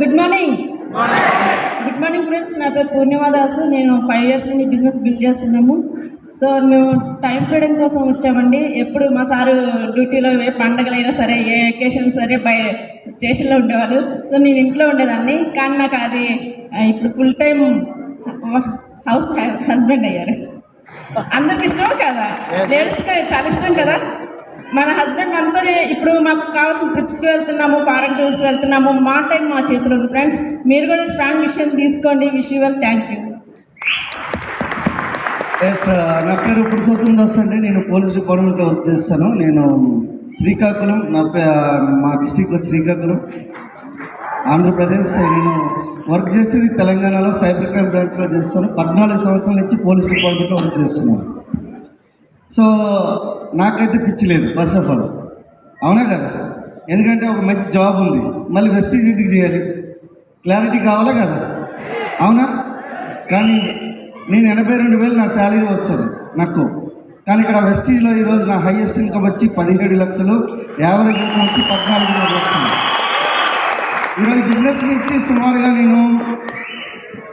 Good morning good morning friends నా పేరు పూర్ణిమ దాసు నేను ఫైవ్ ఇయర్స్ నుండి బిజినెస్ బిల్డ్ చేస్తున్నాము. సో మేము టైం ఫ్రీడమ్ కోసం వచ్చామండి. ఎప్పుడు మా సారు డ్యూటీలో ఏ పండగలైనా సరే ఏ వెకేషన్ సరే బయ స్టేషన్లో ఉండేవాళ్ళు. సో నేను ఇంట్లో ఉండేదాన్ని. కానీ నాకు అది ఇప్పుడు ఫుల్ టైం హౌస్ హస్బెండ్ అయ్యారు. అందరికి ఇష్టం కదా? లేడీస్కి చాలా ఇష్టం కదా? మన హస్బెండ్ మనతో ఇప్పుడు మాకు కావాల్సిన ట్రిప్స్కి వెళ్తున్నాము ఫారెన్ టూర్స్కి వెళ్తున్నాము మా టైం మా చేతిలో ఉంది. ఫ్రెండ్స్ మీరు కూడా స్ట్రాంగ్ విషయం తీసుకోండి. Wish you well thank you yes నా పేరు పురుషోత్తం దాస్ అండి. నేను పోలీస్ డిపార్ట్మెంట్లో వర్క్ చేస్తాను. నేను శ్రీకాకుళం నా పే మా డిస్టిక్లో శ్రీకాకుళం ఆంధ్రప్రదేశ్. నేను వర్క్ చేసేది తెలంగాణలో సైబర్ క్రైమ్ బ్రాంచ్లో చేస్తాను. పద్నాలుగు సంవత్సరాల నుంచి పోలీస్ డిపార్ట్మెంట్లో వర్క్ చేస్తున్నాను. సో నాకైతే పిచ్చి లేదు ఫస్ట్ ఆఫ్ ఆల్ అవునా కదా? ఎందుకంటే ఒక మంచి జాబ్ ఉంది. మళ్ళీ వెస్టీజ్ ఎందుకు చేయాలి? క్లారిటీ కావాలా కదా? అవునా? కానీ నేను ఎనభై రెండు వేలు నా శాలరీ వస్తుంది నాకు. కానీ ఇక్కడ వెస్టీలో ఈరోజు నా హైయెస్ట్ ఇన్కమ్ వచ్చి పదిహేడు లక్షలు యావరేజ్ ఇన్కమ్ వచ్చి పద్నాలుగున్నర లక్షలు. ఈరోజు బిజినెస్ నుంచి సుమారుగా నేను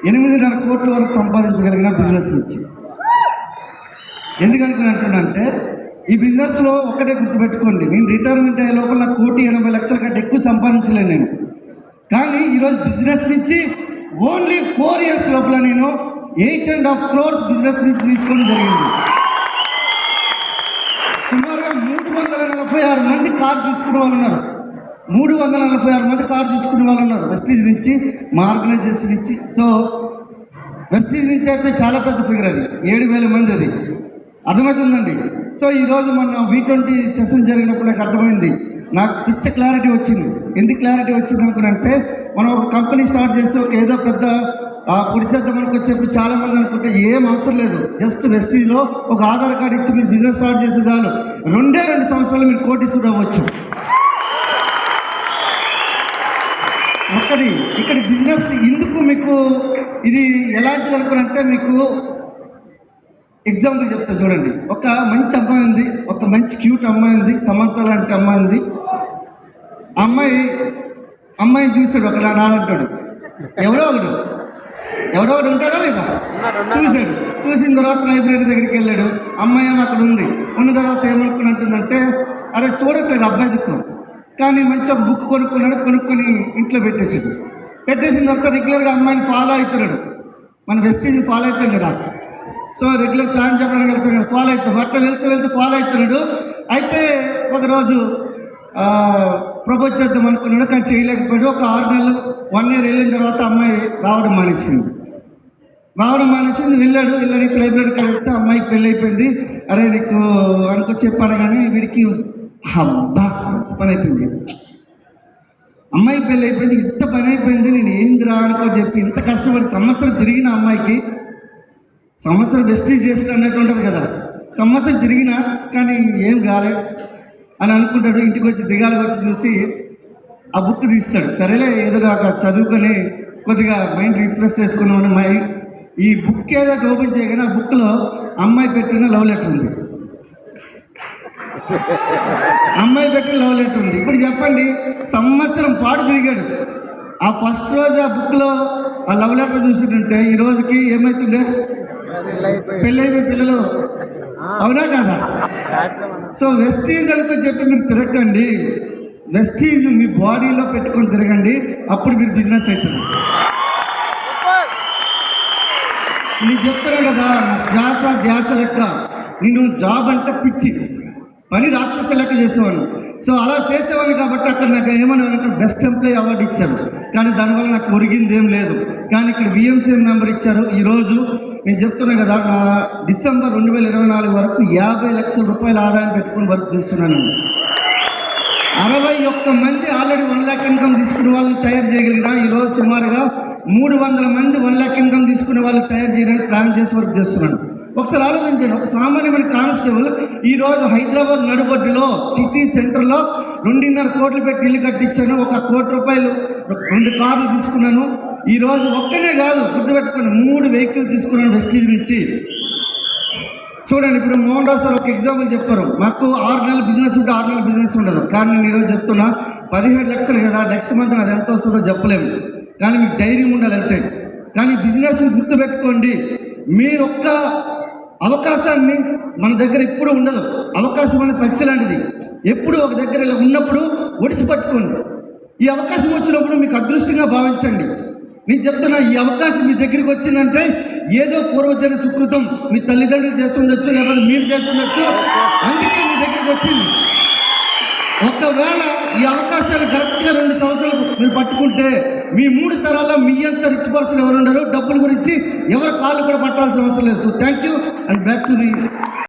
ఎనిమిదిన్నర కోట్ల వరకు సంపాదించగలిగిన బిజినెస్ నుంచి. ఎందుకనుకుని ఈ బిజినెస్లో ఒక్కటే గుర్తుపెట్టుకోండి నేను రిటైర్మెంట్ అయ్యే లోపల నాకు కోటి ఎనభై లక్షల కంటే ఎక్కువ సంపాదించలేను నేను. కానీ ఈరోజు బిజినెస్ నుంచి ఓన్లీ ఫోర్ ఇయర్స్ లోపల నేను eight and half crores business నుంచి తీసుకోవడం జరిగింది. సుమారుగా మూడు వందల నలభై ఆరు మంది కారు తీసుకునే వాళ్ళు ఉన్నారు. మూడు వందల నలభై ఆరు మంది కారు తీసుకునే వాళ్ళు ఉన్నారు వెస్టీజ్ నుంచి మా ఆర్గనైజేషన్ నుంచి. సో వెస్టీజ్ నుంచి అయితే చాలా పెద్ద ఫిగర్ అది ఏడు వేల మంది అది. అర్థమవుతుందండి. సో ఈరోజు మన వి ట్వంటీ సెషన్ జరిగినప్పుడు నాకు అర్థమైంది. నాకు పిచ్చ క్లారిటీ వచ్చింది. ఎందుకు క్లారిటీ వచ్చింది అనుకున్నంటే మనం ఒక కంపెనీ స్టార్ట్ చేసి ఒక ఏదో పెద్ద ఆ, పొడి చేద్దాం చెప్పి చాలా మంది అనుకుంటే ఏం అవసరం లేదు. జస్ట్ వెస్టీలో ఒక ఆధార్ కార్డు ఇచ్చి మీరు బిజినెస్ స్టార్ట్ చేస్తే చాలు. రెండే రెండు సంవత్సరాలు మీరు కోటీసుడు అవ్వచ్చు. ఒక్కటి ఇక్కడ బిజినెస్ ఎందుకు మీకు ఇది ఎలాంటిది అనుకున్నంటే మీకు ఎగ్జాంపుల్ చెప్తా చూడండి. ఒక మంచి అమ్మాయి ఉంది ఒక మంచి క్యూట్ అమ్మాయి ఉంది సమంత లాంటి అమ్మాయి ఉంది. అమ్మాయి అమ్మాయిని చూశాడు ఒక నానంటాడు. ఎవడో ఒకడు. ఎవడో ఒకడు ఉంటాడా లేదా? చూశాడు. చూసిన తర్వాత లైబ్రరీ దగ్గరికి వెళ్ళాడు. అమ్మాయి ఏమో అక్కడ ఉంది. ఉన్న తర్వాత ఏమనుకుని అంటుందంటే అరే చూడట్లేదు అబ్బాయి దిక్కు. కానీ మంచి ఒక బుక్ కొనుక్కున్నాడు కొనుక్కొని ఇంట్లో పెట్టేసాడు పెట్టేసిన తర్వాత రెగ్యులర్గా అమ్మాయిని ఫాలో అవుతున్నాడు. మన వెస్టీజ్ని ఫాలో అవుతాం కదా సో రెగ్యులర్ ప్లాన్ చెప్పడానికి వెళ్తాం కదా ఫాలో అవుతాం అట్లా వెళ్తూ వెళ్తూ ఫాలో అవుతున్నాడు. అయితే ఒకరోజు ప్రపోజ్ చేద్దాం అనుకున్నాడు కానీ చేయలేకపోయాడు. ఒక ఆరు నెలలు వన్ ఇయర్ వెళ్ళిన తర్వాత అమ్మాయి రావడం మానేసింది. రావడం మానేసింది వెళ్ళాడు వెళ్ళాడు లైబ్రరీకి వెళ్తే అమ్మాయికి పెళ్ళి అయిపోయింది. అరే నీకు అనుకో చెప్పాను కానీ వీడికి అబ్బా ఇంత పని అయిపోయింది. అమ్మాయి పెళ్ళి అయిపోయింది ఇంత పని అయిపోయింది నేను ఏందిరా అనుకో చెప్పి ఇంత కష్టపడి సంవత్సరం తిరిగిన అమ్మాయికి సంవత్సరం వెస్టీజ్ చేసిన అన్నట్టు ఉంటుంది కదా. సంవత్సరం తిరిగినా కానీ ఏం కాలే అని అనుకుంటాడు. ఇంటికి వచ్చి దిగాలి వచ్చి చూసి ఆ బుక్ తీస్తాడు. సరేలే ఏదో ఒక చదువుకొని కొద్దిగా మైండ్ రిఫ్రెష్ చేసుకున్నామని మైండ్ ఈ బుక్ ఏదో ఓపెన్ చేయగానే ఆ బుక్లో అమ్మాయి పెట్టిన లవ్ లెటర్ ఉంది. అమ్మాయి పెట్టిన లవ్ లెటర్ ఉంది. ఇప్పుడు చెప్పండి సంవత్సరం పాటు తిరిగాడు. ఆ ఫస్ట్ రోజు ఆ బుక్లో ఆ లవ్ లెటర్ చూసుకుంటుంటే ఈ రోజుకి ఏమవుతుండే పెళ్ళైపోయి పిల్లలు? అవునా కదా? సో వెస్టీజ్ అనుకో చెప్పి మీరు తిరగండి. వెస్టీజ్ మీ బాడీలో పెట్టుకొని తిరగండి. అప్పుడు మీరు బిజినెస్ అవుతుంది నేను చెప్తున్నా కదా నా శ్వాస ధ్యాస లెక్క. నేను జాబ్ అంటే పిచ్చి. పని రాక్షస లెక్క చేసేవాడు సో అలా చేసేవాడిని కాబట్టి అక్కడ నాకు ఏమని అంటే బెస్ట్ ఎంప్లాయీ అవార్డు ఇచ్చారు. కానీ దానివల్ల నాకు ఒరిగింది ఏం లేదు. కానీ ఇక్కడ బిఎంసీఎం మెంబర్ ఇచ్చారు. ఈరోజు నేను చెప్తున్నా కదా నా డిసెంబర్ రెండు వేల ఇరవై నాలుగు వరకు యాభై లక్షల రూపాయల ఆదాయం పెట్టుకుని వర్క్ చేస్తున్నాను. అరవై ఒక్క మంది ఆల్రెడీ వన్ ల్యాక్ ఇన్కమ్ తీసుకునే వాళ్ళని తయారు చేయగలిగిన ఈరోజు సుమారుగా మూడు వందల మంది వన్ ల్యాక్ ఇన్కమ్ తీసుకునే వాళ్ళని తయారు చేయడానికి ప్లాన్ చేసి వర్క్ చేస్తున్నాను. ఒకసారి ఆలోచించండి ఒక సామాన్యమైన కానిస్టేబుల్ ఈరోజు హైదరాబాద్ నడుబొడ్డులో సిటీ సెంటర్లో రెండున్నర కోట్లు పెట్టి ఇల్లు కట్టించాను. ఒక కోటి రూపాయలు రెండు కార్లు తీసుకున్నాను. ఈరోజు ఒక్కనే కాదు గుర్తుపెట్టుకుని మూడు వెహికల్స్ తీసుకున్నాను వెస్టీజ్ నుంచి. చూడండి ఇప్పుడు మోహన్ రావు సార్ ఒక ఎగ్జాంపుల్ చెప్పారు. మాకు ఆరు నెలల బిజినెస్ ఉంటే ఆరు నెలల బిజినెస్ ఉండదు. కానీ నేను ఈరోజు చెప్తున్నా పదిహేడు లక్షలు కదా నెక్స్ట్ మంత్ అది ఎంత వస్తుందో చెప్పలేము. కానీ మీకు ధైర్యం ఉండాలి అంతే. కానీ బిజినెస్ని గుర్తుపెట్టుకోండి. మీరు ఒక్క అవకాశాన్ని మన దగ్గర ఎప్పుడు ఉండదు. అవకాశం అనేది పక్షి లాంటిది ఎప్పుడు ఒక దగ్గర ఇలా ఉన్నప్పుడు ఒడిసి పట్టుకోండి. ఈ అవకాశం వచ్చినప్పుడు మీకు అదృష్టంగా భావించండి. నేను చెప్తున్నా ఈ అవకాశం మీ దగ్గరికి వచ్చిందంటే ఏదో పూర్వజన సుకృతం మీ తల్లిదండ్రులు చేస్తుండొచ్చు లేకపోతే మీరు చేస్తుండొచ్చు అందుకే మీ దగ్గరికి వచ్చింది. ఒకవేళ ఈ అవకాశాలు కరెక్ట్గా రెండు సంవత్సరాలు మీరు పట్టుకుంటే మీ మూడు తరాల్లో మీ అంత రిచ్ పర్సన్ ఎవరు ఉండరు? డబ్బుల గురించి ఎవరు కాళ్ళు కూడా పట్టాల్సిన అవసరం లేదు. So thank you and back to the